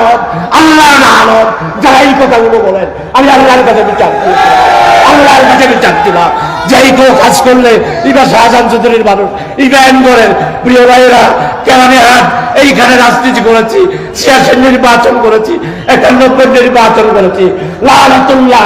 লানত আল্লাহ লানত যারা এই কথাগুলো বলেন, আমি আল্লাহর কাছে বিচার আল্লাহর কাছে বিচার দিলাম যেই কেউ কাজ করলে ইবা শাহজাহান চৌধুরীর মানুষ ইবা এনগরের প্রিয় ভাইয়েরা কেমন হাট, এইখানে রাজনীতি করেছি ছিয়াশি নির্বাচন করেছি, একানব্বই নির্বাচন করেছি। লালতুল্লাহ,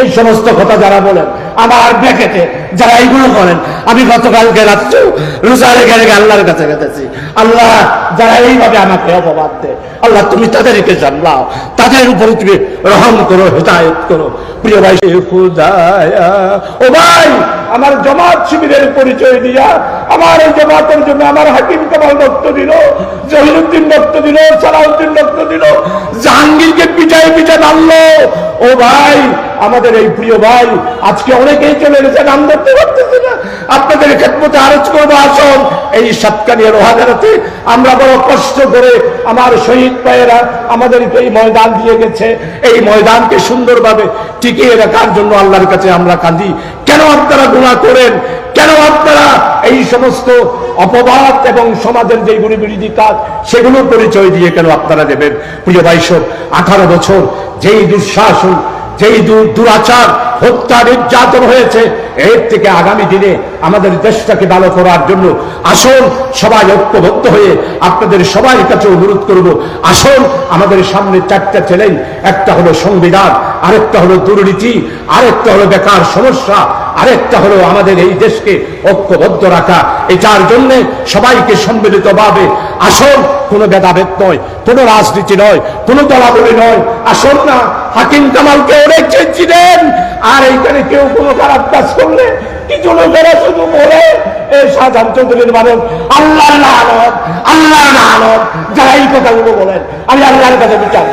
এই সমস্ত কথা যারা বলেন আমার ব্যাকেটে যারা এইগুলো করেন, আমি গতকালকে রাত্রে রোজা রেখে রেখে আল্লাহর কাছে গেতেছি আল্লাহ যারা এইভাবে আমাকে অপবাদ দেয়, আল্লাহ তুমি তাদেরকে জানলাও। তাদের উপরে তুমি রহম করো, হেদায়ত করো। প্রিয় ভাই ও ভাই, আমার জমাত শিবিরের পরিচয় দিয়া আমার জমাতের জন্য আমার হাকিম কামাল রক্ত দিল, জহিরুদ্দিন রক্ত দিল, সালাউদ্দিন রক্ত দিল, জাহাঙ্গীরকে পিটাই পিঠা মারলো। ও ভাই, আমাদের এই প্রিয় ভাই, আজকে অনেকেই চলে গেছে নাম ধরতে পারতেছে না। আপনাদের ক্ষেত্রে আরজ করব, আসন। এই সাতকানিয়া রোহাগারাতে আমরা বড় কষ্ট করে আমার শহীদ পায়েরা আমাদের এই ময়দান দিয়ে গেছে। এই ময়দানকে সুন্দরভাবে টিকিয়ে রাখার জন্য আল্লাহর কাছে আমরা কাঁদি। কেন আপনারা গুণা করেন? কেন আপনারা এই সমস্ত অপবাদ এবং সমাজের যে বিরোধী কাজ সেগুলো পরিচয় দিয়ে কেন আপনারা দেবেন? প্রিয় ভাইসব আঠারো বছর যেই দুঃশাসন, যেই দুরাচার, হত্যা, নির্যাতন হয়েছে, এর থেকে আগামী দিনে আমাদের দেশটাকে ভালো করার জন্য আসুন সবাই ঐক্যবদ্ধ হয়ে আপনাদের সবাই কাছে অনুরোধ করব আসুন আমাদের সামনে চারটা চ্যালেঞ্জ, একটা হলো সংবিধান, আরেকটা হলো দুর্নীতি, আরেকটা হলো বেকার সমস্যা আরেকটা হলো আমাদের এই দেশকে ঐক্যবদ্ধ রাখা। এটার জন্য সবাইকে সম্মিলিতভাবে আসল কোনো ভেদাভেদ নয়, কোনো রাজনীতি নয়, কোনো দলাদলি নয়। আসল না, হাকিম কামালকে অনেক চেয়েছিলেন আর এইখানে কেউ কোনো খারাপ কাজ করলে কিছু লোকেরা শুধু বলে এই শাহজাহান চৌধুরীর মানুষ আল্লাহ আনত আল্লাহ আনত যারা এই কথাগুলো বলেন, আমি আল্লাহর কাছে বিচার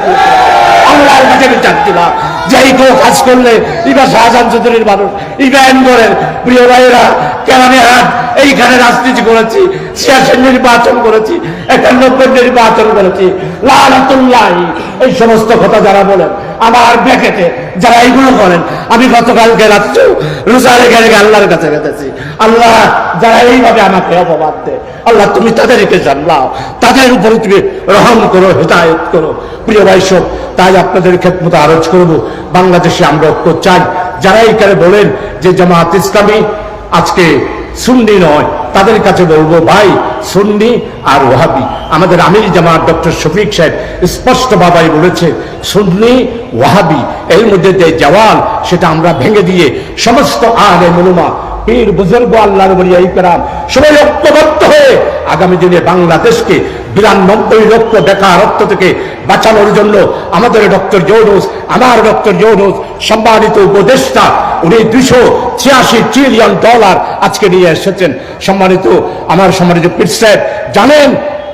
আল্লাহর কাছে বিচার দিলাম। যেই কেউ কাজ করলে ইবা শাহজাহান চৌধুরীর মানুষ ইবা এনগরের প্রিয় ভাইয়েরা কেরানে হাট এইখানে রাজনীতি করেছি ছিয়াশি নির্বাচন করেছি একানব্বই নির্বাচন করেছি। লালতুল্লাহ, এই সমস্ত কথা যারা বলেন, আমার ব্যাকেটে যারা এইগুলো করেন, আমি গতকালকে রাত্রে রোজা রেখে রেখে আল্লাহর কাছে গেতেছি আল্লাহ, যারা এইভাবে আমাকে অপবাদ দেয়, আল্লাহ, তুমি তাদেরকে জানলাও তাদের উপরে তুমি রহম করো, হেদায়ত করো। প্রিয় ভাইসব তাই আপনাদের ক্ষেত্রে আরজ করব। বাংলাদেশে আমরা ঐক্য চাই যারা এইখানে বলেন যে জামাত ইসলামী আজকে সুন্নি নয়, তাদের কাছে বলব, ভাই, সুন্নি আর ওহাবি আমাদের আমির জামাত ডক্টর শফিক সাহেব স্পষ্ট বাবাই বলেছে, সুন্নি, ওয়াহাবি, এর মধ্যে যে জওয়াল সেটা আমরা ভেঙে দিয়ে সমস্ত আগে মনুমা পীর বুজুর্গ ইকরাম, সবাই ঐক্যবদ্ধ হয়ে আগামী দিনে বাংলাদেশকে বিরানব্বই লক্ষ বেকারত্ব থেকে বাঁচানোর জন্য আমাদের ডক্টর জৌরস আমার ডক্টর জৌরস সম্মানিত উপদেষ্টা, উনি দুশো ছিয়াশি ট্রিলিয়ন ডলার আজকে নিয়ে এসেছেন। সম্মানিত আমার সম্মানিত সাহেব, জানেন,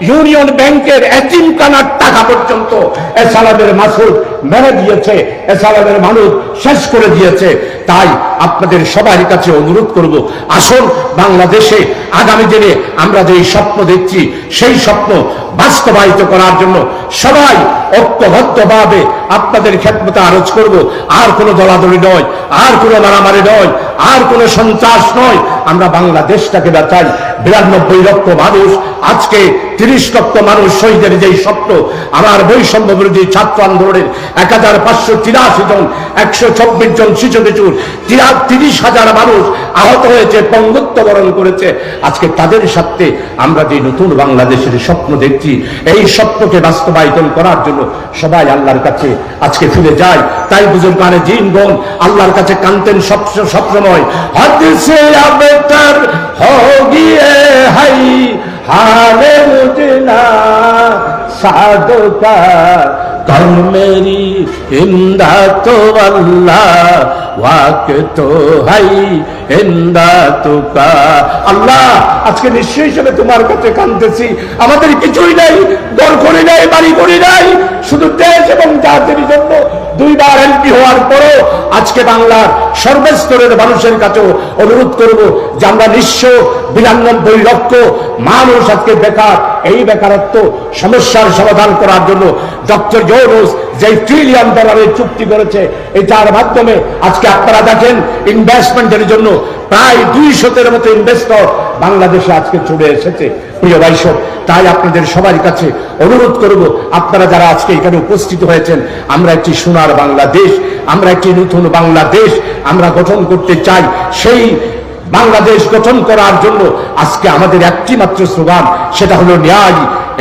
ইউনিয়ন ব্যাংকের এতিমখানার টাকা পর্যন্ত এসালামের মাসুদ মেরে দিয়েছে, এসালামের মানুষ শেষ করে দিয়েছে। তাই আপনাদের সবার কাছে অনুরোধ করব, আসুন বাংলাদেশে আগামী দিনে আমরা যে স্বপ্ন দেখছি, সেই স্বপ্ন বাস্তবায়িত করার জন্য সবাই ঐক্যবদ্ধভাবে আপনাদের ক্ষেত্রে আরজ করব। আর কোনো দলাদলি নয়, আর কোনো মারামারি নয়, আর কোনো সন্ত্রাস নয়। আমরা বাংলাদেশটাকে বাঁচাই বিরানব্বই লক্ষ মানুষ, আজকে তিরিশ লক্ষ মানুষ শহীদের যেই স্বপ্ন, আমার বৈষম্য বিরোধী ছাত্র আন্দোলনের এক হাজার পাঁচশো তিরাশি জন, একশো চব্বিশ জন শিশু কিশোর তিরিশ হাজার মানুষ আহত হয়েছে পঙ্গুত্ব বরণ করেছে। আজকে তাদের সাথে আমরা যে নতুন বাংলাদেশের স্বপ্ন দেখছি, এই স্বপ্নকে বাস্তবায়িত করার জন্য সবাই আল্লাহর কাছে আজকে ফিরে যায়। তাই বুজুর্গানে জিন বোন, আল্লাহর কাছে কানতেন সব সবসময় হাদিসে আবেতার হোগিয়ে হাই, হালে মুজনা সাধকা কর মেরি ইন্দা তো আল্লাহ হাই তুকা আল্লাহ আজকে নিশ্চয় হিসেবে তোমার কাছে কানতেছি আমাদের কিছুই নাই দর নাই বাড়ি নাই শুধু দেশ এবং জাতির জন্য দুইবার এমপি হওয়ার আজকে বাংলার সর্বস্তরের মানুষের কাছেও অনুরোধ করব, যে আমরা নিঃস্ব বিরানব্বই লক্ষ মানুষ আজকে বেকার, এই বেকারত্ব সমস্যার সমাধান করার জন্য ডক্টর জৌরস যে ট্রিলিয়ন ডলারের চুক্তি করেছে, এটার মাধ্যমে আজকে আপনারা দেখেন ইনভেস্টমেন্টের জন্য প্রায় দুইশতের মতো ইনভেস্টর বাংলাদেশে আজকে চলে এসেছে। প্রিয় ভাইসব তাই আপনাদের সবার কাছে অনুরোধ করব, আপনারা যারা আজকে এখানে উপস্থিত হয়েছেন, আমরা একটি সোনার বাংলাদেশ, আমরা একটি নতুন বাংলাদেশ আমরা গঠন করতে চাই। সেই বাংলাদেশ গঠন করার জন্য আজকে আমাদের একটি মাত্র স্লোগান, সেটা হলো ন্যায়,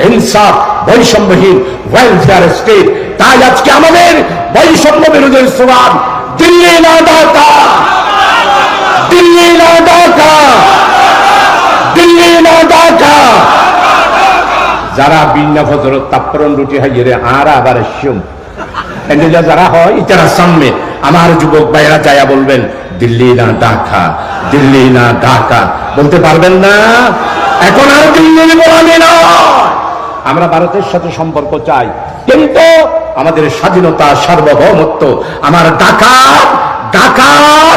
ইনসাফ, বৈষম্যহীন ওয়েলফেয়ার স্টেট তাই আজকে আমাদের বৈষম্য বিরোধী স্লোগান, দিল্লি না ঢাকা। দিল্লি না ঢাকা। দিল্লি না ঢাকা। যারা বিনা ফজরত তাপ্পরণ রুটি হাইয়ে আর আবার যারা হয় ইতারা সামনে, আমার যুবক ভাইয়েরা যায়া বলবেন, দিল্লি না ঢাকা, দিল্লি না ঢাকা। বলতে পারবেন না? এখন আর দিল্লির গোলামি নয়। আমরা ভারতের সাথে সম্পর্ক চাই। কিন্তু আমাদের স্বাধীনতা, সার্বভৌমত্ব, আমার ডাকার ডাকার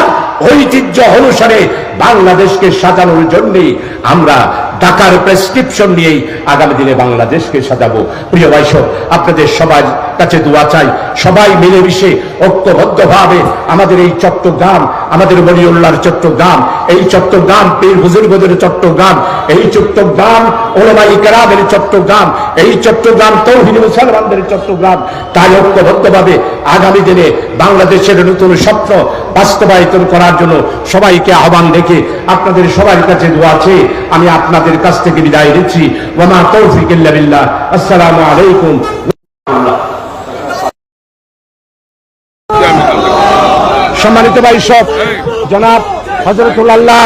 ঐতিহ্য অনুসারে বাংলাদেশকে সাজানোর জন্যই আমরা ঢাকার প্রেসক্রিপশন নিয়েই আগামী দিনে বাংলাদেশকে সাজাবো। প্রিয় বাইশ আপনাদের সবার কাছে দোয়া চাই। সবাই মিলেমিশে ঐক্যবদ্ধভাবে আমাদের এই চট্টগ্রাম, আমাদের বলিউল্লাহর চট্টগ্রাম, এই চট্টগ্রাম পীর হুজুরগদের চট্টগ্রাম, এই চট্টগ্রাম ওলমাই কেরামের চট্টগ্রাম, এই চট্টগ্রাম তৌহিনী মুসলমানদের চট্টগ্রাম। তাই ঐক্যবদ্ধভাবে আগামী দিনে বাংলাদেশের নতুন স্বপ্ন বাস্তবায়িত করার জন্য সবাইকে আহ্বান রেখে আপনাদের সবার কাছে দোয়া আছে আমি আপনাদের কাছ থেকে বিদায় নিচ্ছি। ওমা তৌফিক আসসালামু আলাইকুম। সম্মানিত ভাই সব জনাব হজরতুল আল্লাহ